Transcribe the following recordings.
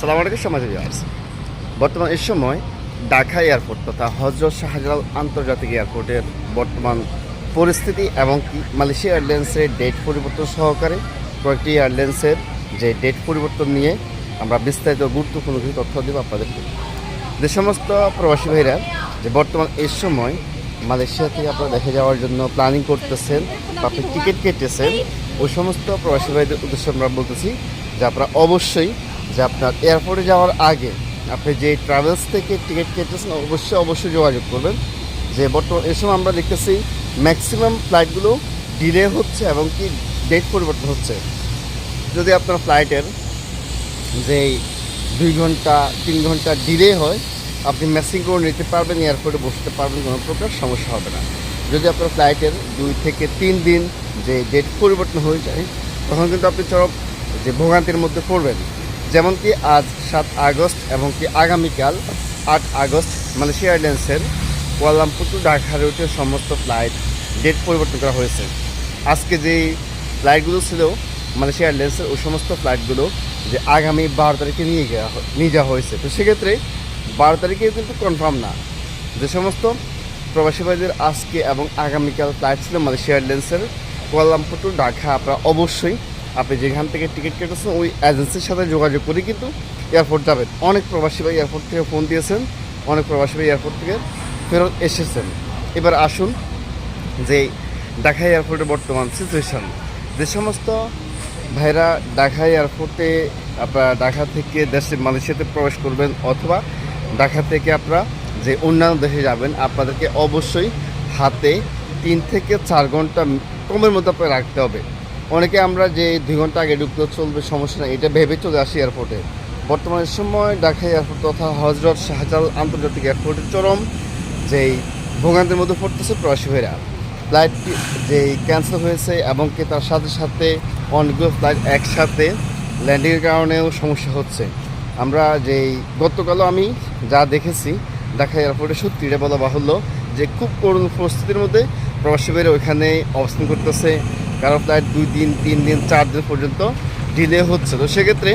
সালাম আলাইকুম সমাজ ভিউয়ার্স বর্তমান এই সময় ঢাকা এয়ারপোর্ট তথা হজরত শাহজালাল আন্তর্জাতিক এয়ারপোর্টের বর্তমান পরিস্থিতি এবং কি মালয়েশিয়া এয়ারলাইন্সের ডেট পরিবর্তন সহকারে কয়েকটি এয়ারলাইন্সের যে ডেট পরিবর্তন নিয়ে আমরা বিস্তারিত গুরুত্বপূর্ণ কিছু তথ্য দেবো আপনাদেরকে। যে সমস্ত প্রবাসী ভাইরা যে বর্তমান এই সময় মালয়েশিয়া থেকে আপনারা দেখে যাওয়ার জন্য প্ল্যানিং করতেছেন বা আপনি টিকিট কেটেছেন, ওই সমস্ত প্রবাসী ভাইদের উদ্দেশ্যে আমরা বলতেছি যে আপনারা অবশ্যই যে আপনার এয়ারপোর্টে যাওয়ার আগে আপনি যে ট্রাভেলস থেকে টিকিট কেটেছেন, অবশ্যই অবশ্যই যোগাযোগ করবেন। যে বর্তমান এই সময় আমরা দেখতেছি ম্যাক্সিমাম ফ্লাইটগুলো ডিলে হচ্ছে এবং কি ডেট পরিবর্তন হচ্ছে। যদি আপনার ফ্লাইটের যে দুই ঘণ্টা, তিন ঘণ্টা ডিলে হয়, আপনি ম্যাচিং করে নিতে পারবেন এয়ারপোর্টে বসতে পারবেন, কোনো প্রকার সমস্যা হবে না। যদি আপনার ফ্লাইটের দুই থেকে তিন দিন যে ডেট পরিবর্তন হয়ে যায়, তখন কিন্তু আপনি চরম যে ভোগান্তির মধ্যে পড়বেন। যেমন কি আজ সাত আগস্ট এবং কি আগামীকাল আট আগস্ট মালয়েশিয়া এয়ারলাইন্সের কুয়ালামপুর টু ঢাকা রুটের সমস্ত ফ্লাইট ডেট পরিবর্তন করা হয়েছে। আজকে যেই ফ্লাইটগুলো ছিল মালয়েশিয়া এয়ারলাইন্সের, ওই সমস্ত ফ্লাইটগুলো যে আগামী বারো তারিখে নিয়ে যাওয়া হ- নিয়ে যাওয়া হয়েছে। তো সেক্ষেত্রে বারো তারিখে কিন্তু কনফার্ম না। যে সমস্ত প্রবাসী ভাইদের আজকে এবং আগামীকাল ফ্লাইট ছিল মালয়েশিয়া এয়ারলাইন্সের কুয়ালামপুর টু ঢাকা, আপনারা অবশ্যই আপনি যেখান থেকে টিকিট কেটেছেন, ওই এজেন্সির সাথে যোগাযোগ করে কিন্তু এয়ারপোর্ট যাবেন। অনেক প্রবাসী ভাই এয়ারপোর্ট থেকে ফোন দিয়েছেন, অনেক প্রবাসী ভাই এয়ারপোর্ট থেকে ফেরত এসেছেন। এবার আসুন যে ঢাকা এয়ারপোর্টের বর্তমান সিচুয়েশন যে সমস্ত ভাইরা ঢাকা এয়ারপোর্টে আপনারা ঢাকা থেকে দেশে, মালয়েশিয়াতে প্রবেশ করবেন অথবা ঢাকা থেকে আপনারা যে অন্যান্য দেশে যাবেন, আপনাদেরকে অবশ্যই হাতে তিন থেকে চার ঘণ্টা কমের মধ্যে আপনাকে রাখতে হবে। অনেকে আমরা যে দুই ঘণ্টা আগে ঢুকতে চলবে, সমস্যা নেই। এটা ভেবে চলে আসি এয়ারপোর্টে বর্তমানের সময় ঢাকা এয়ারপোর্ট তথা হজরত শাহজালাল আন্তর্জাতিক এয়ারপোর্টের চরম যেই ভোগান্তির মধ্যে পড়তেছে প্রবাসী ভাইরা। ফ্লাইটটি যে ক্যান্সেল হয়েছে এবং কি তার সাথে সাথে অনেকগুলো ফ্লাইট একসাথে ল্যান্ডিংয়ের কারণেও সমস্যা হচ্ছে। আমরা যেই গতকালও আমি যা দেখেছি ঢাকা এয়ারপোর্টে সত্যি এটা বলা বাহুল্য যে খুব করুণ পরিস্থিতির মধ্যে প্রবাসী ভাইরা ওইখানে অবস্থান করতেছে। কারও ফ্লাইট দুই দিন, তিন দিন, চার দিন পর্যন্ত ডিলে হচ্ছে। তো সেক্ষেত্রে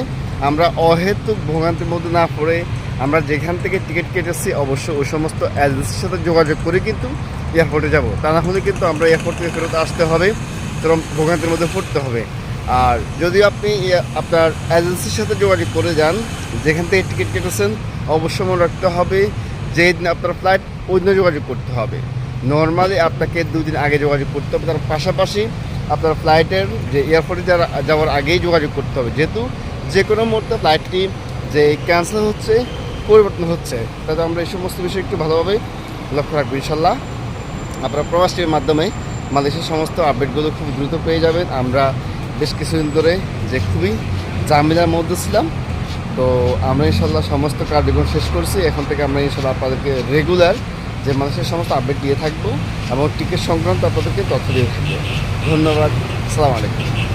আমরা অহেতুক ভোগান্তির মধ্যে না পড়ে আমরা যেখান থেকে টিকিট কেটেছি অবশ্যই ওই সমস্ত এজেন্সির সাথে যোগাযোগ করে কিন্তু এয়ারপোর্টে যাব। তা না হলে কিন্তু আমরা এয়ারপোর্ট থেকে ফেরত আসতে হবে, চরম ভোগান্তির মধ্যে পড়তে হবে। আর যদি আপনি আপনার এজেন্সির সাথে যোগাযোগ করে যান, যেখান থেকে টিকিট কেটেছেন, অবশ্যই মনে রাখতে হবে যে দিন আপনার ফ্লাইট দিনে যোগাযোগ করতে হবে। নর্মালি আপনাকে দুদিন আগে যোগাযোগ করতে হবে। তার পাশাপাশি আপনার ফ্লাইটের যে এয়ারপোর্টে যারা- যাওয়ার আগেই যোগাযোগ করতে হবে। যেহেতু যে কোনো মুহূর্তে ফ্লাইটটি যে ক্যান্সেল হচ্ছে, পরিবর্তন হচ্ছে। তাতে আমরা এই সমস্ত বিষয় একটু ভালোভাবে লক্ষ্য রাখব, ইনশাল্লাহ। আপনারা প্রবাসটির মাধ্যমে মালয়েশিয়ার সমস্ত আপডেটগুলো খুব দ্রুত পেয়ে যাবেন। আমরা বেশ কিছুদিন ধরে যে খুবই জামিলার মধ্যে ছিলাম। তো আমরা ইনশাল্লাহ সমস্ত কার্যক্রম শেষ করছি। এখন থেকে আমরা ইনশাল্লাহ আপনাদেরকে রেগুলার যে মানুষের সমস্ত আপডেট দিয়ে থাকব। এবং টিকিট সংক্রান্ত আপনাদেরকে তথ্য দিয়ে ধন্যবাদ। আসসালামু আলাইকুম।